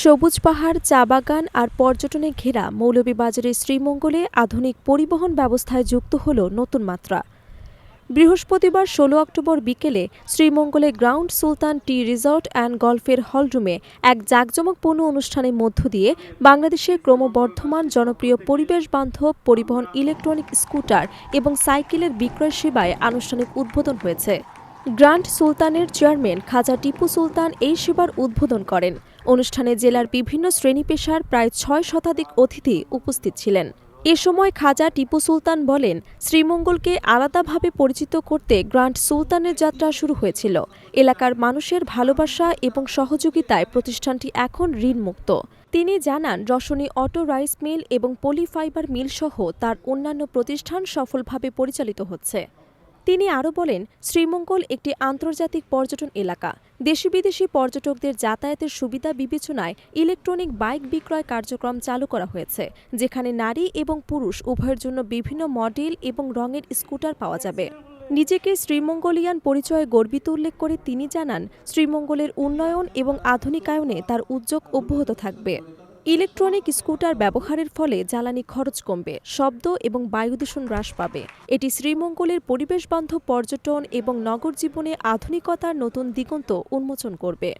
সবুজ পাহাড়, চা বাগান আর পর্যটনে ঘেরা মৌলভীবাজারের শ্রীমঙ্গলে আধুনিক পরিবহন ব্যবস্থায় যুক্ত হল নতুন মাত্রা। বৃহস্পতিবার ষোলো অক্টোবর বিকেলে শ্রীমঙ্গলে grand Sultan tea resort and গল্ফের হলরুমে এক জাঁকজমকপূর্ণ অনুষ্ঠানের মধ্য দিয়ে বাংলাদেশের ক্রমবর্ধমান জনপ্রিয় পরিবেশ বান্ধব পরিবহন ইলেকট্রনিক স্কুটার এবং সাইকেলের বিক্রয় সেবায় আনুষ্ঠানিক উদ্বোধন হয়েছে। গ্র্যান্ড সুলতানের চেয়ারম্যান খাজা টিপু সুলতান এই সেবার উদ্বোধন করেন। অনুষ্ঠানে জেলার বিভিন্ন শ্রেণি পেশার প্রায় ছয় শতাধিক অতিথি উপস্থিত ছিলেন। এ সময় খাজা টিপু সুলতান বলেন, শ্রীমঙ্গলকে আলাদাভাবে পরিচিত করতে গ্র্যান্ড সুলতানের যাত্রা শুরু হয়েছিল। এলাকার মানুষের ভালোবাসা এবং সহযোগিতায় প্রতিষ্ঠানটি এখন ঋণমুক্ত। তিনি জানান, রসনী অটো রাইস মিল এবং পলিফাইবার মিল সহ তার অন্যান্য প্রতিষ্ঠান সফলভাবে পরিচালিত হচ্ছে। তিনি আরও বলেন, শ্রীমঙ্গল একটি আন্তর্জাতিক পর্যটন এলাকা। দেশি বিদেশি পর্যটকদের যাতায়াতের সুবিধা বিবেচনায় ইলেকট্রনিক বাইক বিক্রয় কার্যক্রম চালু করা হয়েছে, যেখানে নারী এবং পুরুষ উভয়ের জন্য বিভিন্ন মডেল এবং রঙের স্কুটার পাওয়া যাবে। নিজেকে শ্রীমঙ্গলিয়ান পরিচয়ে গর্বিত উল্লেখ করে তিনি জানান, শ্রীমঙ্গলের উন্নয়ন এবং আধুনিকায়নে তার উদ্যোগ অব্যাহত থাকবে। ইলেকট্রনিক স্কুটার ব্যবহারের ফলে জ্বালানি খরচ কমবে, শব্দ এবং বায়ু দূষণ হ্রাস পাবে। এটি শ্রীমঙ্গলের পরিবেশবান্ধব পর্যটন এবং নগর জীবনে আধুনিকতার নতুন দিগন্ত উন্মোচন করবে।